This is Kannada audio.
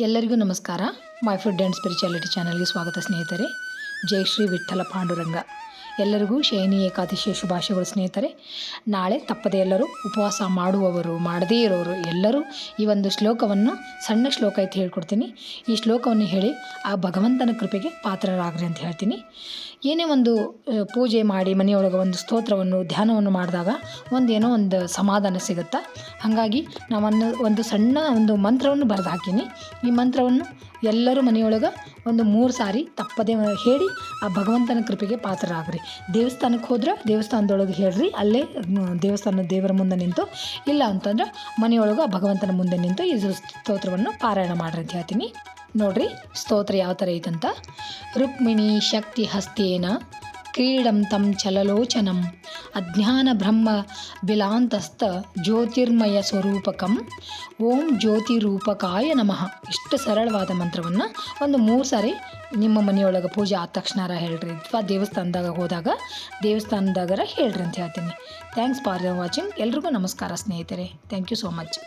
ಎಲ್ಲರಿಗೂ ನಮಸ್ಕಾರ. ಮೈ ಫುಡ್ ಆ್ಯಂಡ್ ಸ್ಪಿರಿಚುಯಾಲಿಟಿ ಚಾನಲ್ಗೆ ಸ್ವಾಗತ ಸ್ನೇಹಿತರೆ. ಜೈ ಶ್ರೀ ವಿಠ್ಠಲ ಪಾಂಡುರಂಗ. ಎಲ್ಲರಿಗೂ ಶಯನಿ ಏಕಾದಶಿಯ ಶುಭಾಶಯಗಳು ಸ್ನೇಹಿತರೆ. ನಾಳೆ ತಪ್ಪದೆ ಎಲ್ಲರೂ ಉಪವಾಸ ಮಾಡುವವರು, ಮಾಡದೇ ಇರೋರು ಎಲ್ಲರೂ ಈ ಒಂದು ಶ್ಲೋಕವನ್ನು ಸಣ್ಣ ಶ್ಲೋಕ ಅಂತ ಹೇಳ್ಕೊಡ್ತೀನಿ. ಈ ಶ್ಲೋಕವನ್ನು ಹೇಳಿ ಆ ಭಗವಂತನ ಕೃಪೆಗೆ ಪಾತ್ರರಾಗ್ರಿ ಅಂತ ಹೇಳ್ತೀನಿ. ಏನೇ ಒಂದು ಪೂಜೆ ಮಾಡಿ ಮನೆಯೊಳಗೆ ಒಂದು ಸ್ತೋತ್ರವನ್ನು, ಧ್ಯಾನವನ್ನು ಮಾಡಿದಾಗ ಒಂದೇನೋ ಒಂದು ಸಮಾಧಾನ ಸಿಗುತ್ತೆ? ಹಾಗಾಗಿ ನಾವನ್ನು ಒಂದು ಸಣ್ಣ ಒಂದು ಮಂತ್ರವನ್ನು ಬರೆದು ಹಾಕೀನಿ. ಈ ಮಂತ್ರವನ್ನು ಎಲ್ಲರೂ ಮನೆಯೊಳಗೆ ಒಂದು ಮೂರು ಸಾರಿ ತಪ್ಪದೆ ಹೇಳಿ ಆ ಭಗವಂತನ ಕೃಪೆಗೆ ಪಾತ್ರರಾಗ್ರಿ. ದೇವಸ್ಥಾನಕ್ಕೆ ಹೋದ್ರೆ ದೇವಸ್ಥಾನದೊಳಗೆ ಹೇಳ್ರಿ, ಅಲ್ಲೇ ದೇವಸ್ಥಾನದ ದೇವಸ್ಥಾನ ದೇವರ ಮುಂದೆ ನಿಂತು. ಇಲ್ಲ ಅಂತಂದ್ರೆ ಮನೆಯೊಳಗೆ ಭಗವಂತನ ಮುಂದೆ ನಿಂತು ಈ ಸ್ತೋತ್ರವನ್ನು ಪಾರಾಯಣ ಮಾಡ್ರಿ ಅಂತ ಹೇಳ್ತೀನಿ. ನೋಡ್ರಿ, ಸ್ತೋತ್ರ ಯಾವ ಥರ ಐತಂತ. ರುಕ್ಮಿಣಿ ಶಕ್ತಿ ಹಸ್ತೇನ, ಕ್ರೀಡಂ ತಂ ಚಲಲೋಚನಂ, ಅಜ್ಞಾನ ಬ್ರಹ್ಮ ಬಿಲಾಂತಸ್ಥ ಜ್ಯೋತಿರ್ಮಯ ಸ್ವರೂಪಕಂ, ಓಂ ಜ್ಯೋತಿರೂಪಕಾಯ ನಮಃ. ಇಷ್ಟು ಸರಳವಾದ ಮಂತ್ರವನ್ನು ಒಂದು ಮೂರು ಸಾರಿ ನಿಮ್ಮ ಮನೆಯೊಳಗೆ ಪೂಜೆ ಆದ ತಕ್ಷಣಾರ ಹೇಳ್ರಿ. ಅಥವಾ ದೇವಸ್ಥಾನದಾಗ ಹೋದಾಗ ದೇವಸ್ಥಾನದಾಗರ ಹೇಳ್ರಿ ಅಂತ ಹೇಳ್ತೀನಿ. ಥ್ಯಾಂಕ್ಸ್ ಫಾರ್ ವಾಚಿಂಗ್ ಎಲ್ರಿಗೂ ನಮಸ್ಕಾರ ಸ್ನೇಹಿತರೆ. Thank you so much